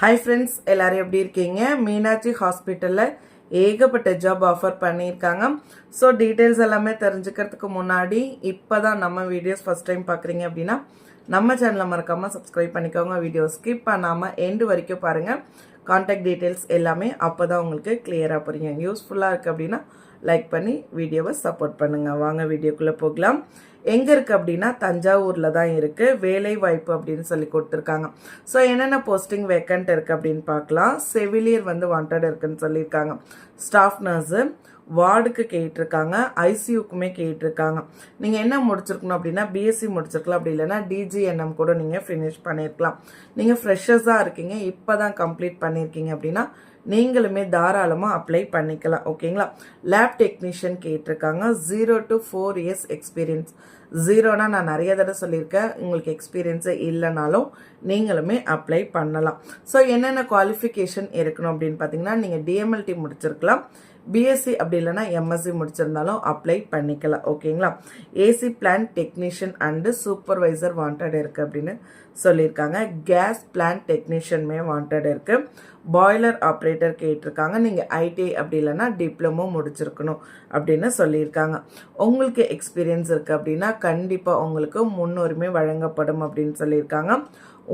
Hi friends எல்லாரும் எப்படி இருக்கீங்க? மீனாட்சி ஹாஸ்பிட்டலில் ஏகப்பட்ட ஜாப் ஆஃபர் பண்ணியிருக்காங்க. ஸோ டீட்டெயில்ஸ் எல்லாமே தெரிஞ்சுக்கிறதுக்கு முன்னாடி இப்போ தான் நம்ம வீடியோஸ் ஃபஸ்ட் டைம் பார்க்குறீங்க அப்படின்னா நம்ம சேனலை மறக்காமல் சப்ஸ்கிரைப் பண்ணிக்கோங்க. வீடியோ ஸ்கிப் பண்ணாமல் எண்டு வரைக்கும் பாருங்கள் காண்டாக்ட் டீட்டெயில்ஸ் எல்லாமே அப்போ தான் உங்களுக்கு கிளியராக புரியும். யூஸ்ஃபுல்லாக இருக்குது அப்படின்னா லைக் பண்ணி வீடியோவை சப்போர்ட் பண்ணுங்கள் வாங்க வீடியோக்குள்ளே போகலாம். எங்கே இருக்குது அப்படின்னா தஞ்சாவூரில் தான் இருக்குது வேலை வாய்ப்பு அப்படின்னு சொல்லி கொடுத்துருக்காங்க. ஸோ என்னென்ன போஸ்டிங் வேக்கண்ட் இருக்குது அப்படின்னு பார்க்கலாம். செவிலியர் வந்து வாண்டட் இருக்குன்னு சொல்லியிருக்காங்க. ஸ்டாஃப் நர்ஸு வார்டுக்கு கேட்டிருக்காங்க ஐசியூக்குமே கேட்டிருக்காங்க. நீங்கள் என்ன முடிச்சிருக்கணும் அப்படின்னா பிஎஸ்சி முடிச்சிருக்கலாம் அப்படி இல்லைன்னா டிஜிஎன்எம் கூட நீங்கள் ஃபினிஷ் பண்ணியிருக்கலாம் நீங்கள் ஃப்ரெஷர்ஸாக இருக்கீங்க இப்போ தான் கம்ப்ளீட் பண்ணியிருக்கீங்க அப்படின்னா நீங்களுமே தாராளமாக அப்ளை பண்ணிக்கலாம் ஓகேங்களா? லேப் டெக்னீஷியன் கேட்டிருக்காங்க zero to four years experience ஜீரோனா நான் நிறைய தடவை சொல்லியிருக்கேன் உங்களுக்கு எக்ஸ்பீரியன்ஸே இல்லைனாலும் நீங்களுமே அப்ளை பண்ணலாம். ஸோ என்னென்ன குவாலிஃபிகேஷன் இருக்கணும் அப்படின்னு பார்த்தீங்கன்னா நீங்கள் டிஎம்எல்டி முடிச்சிருக்கலாம் பிஎஸ்சி அப்படி இல்லைன்னா எம்எஸ்சி முடிச்சிருந்தாலும் அப்ளை பண்ணிக்கலாம் ஓகேங்களா AC plant technician and supervisor wanted இருக்குது அப்படின்னு சொல்லியிருக்காங்க. கேஸ் பிளான் டெக்னீஷியனுமே வாண்டட் இருக்குது பாய்லர் ஆப்ரேட்டர் கேட்டிருக்காங்க. நீங்கள் ஐடி அப்படி இல்லைன்னா டிப்ளமோ முடிச்சிருக்கணும் அப்படின்னு சொல்லியிருக்காங்க. உங்களுக்கு எக்ஸ்பீரியன்ஸ் இருக்குது அப்படின்னா கண்டிப்பாக உங்களுக்கு முன்னுரிமை வழங்கப்படும் அப்படின்னு சொல்லியிருக்காங்க.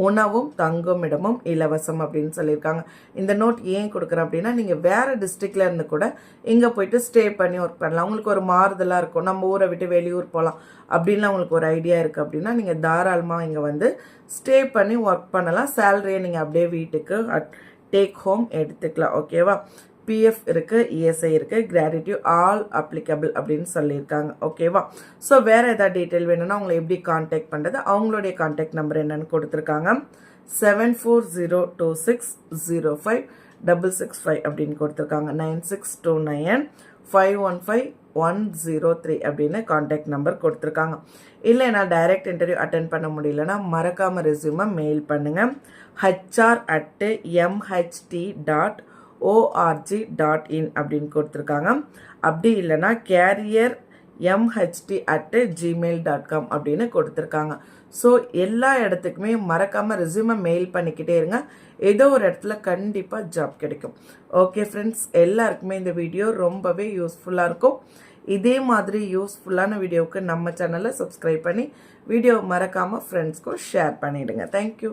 உணவும் தங்குமிடமும் இலவசம் அப்படின்னு சொல்லியிருக்காங்க. இந்த நோட் ஏன் கொடுக்குறேன் அப்படின்னா நீங்கள் வேறு டிஸ்ட்ரிக்டில் இருந்து கூட இங்கே போயிட்டு ஸ்டே பண்ணி ஒர்க் பண்ணலாம். உங்களுக்கு ஒரு மாறுதலாக இருக்கும். நம்ம ஊரை விட்டு வெளியூர் போகலாம் அப்படின்லாம் உங்களுக்கு ஒரு ஐடியா இருக்குது அப்படின்னா நீங்கள் தாராளமாக இங்கே வந்து ஸ்டே பண்ணி ஒர்க் பண்ணலாம். சேலரியை நீங்கள் அப்படியே வீட்டுக்கு டேக் ஹோம் எடுத்துக்கலாம். ஓகேவா பிஎஃப் இருக்குது இஎஸ்ஐ இருக்குது கிராட்டிடியூ ஆல் அப்ளிகபிள் அப்படின்னு சொல்லியிருக்காங்க. ஓகேவா ஸோ வேறு எதாவது டீட்டெயில் வேணும்னா அவங்களை எப்படி காண்டாக்ட் பண்ணுறது அவங்களுடைய காண்டாக்ட் நம்பர் என்னன்னு கொடுத்துருக்காங்க. Seven four zero two six zero five double six five அப்படின்னு கொடுத்துருக்காங்க. Nine six two nine five one five one zero three அப்படின்னு காண்டாக்ட் நம்பர் கொடுத்துருக்காங்க. இல்லை நான் டைரக்ட் இன்டர்வியூ அட்டன் பண்ண முடியலன்னா மறக்காமல் ரெசியூமை மெயில் பண்ணுங்கள் HR at MHT dot org dot in அப்படின்னு கொடுத்துருக்காங்க. அப்படி இல்லைன்னா career MHD at Gmail dot com அப்படின்னு கொடுத்துருக்காங்க. ஸோ எல்லா இடத்துக்குமே மறக்காமல் ரெசியூமை மெயில் பண்ணிக்கிட்டே இருங்க. ஏதோ ஒரு இடத்துல கண்டிப்பாக ஜாப் கிடைக்கும். ஓகே ஃப்ரெண்ட்ஸ் எல்லாருக்குமே இந்த வீடியோ ரொம்பவே யூஸ்ஃபுல்லாக இருக்கும். இதே மாதிரி யூஸ்ஃபுல்லான வீடியோவுக்கு நம்ம சேனலை சப்ஸ்கிரைப் பண்ணி வீடியோ மறக்காமல் ஃப்ரெண்ட்ஸ்க்கும் ஷேர் பண்ணிவிடுங்க தேங்க்யூ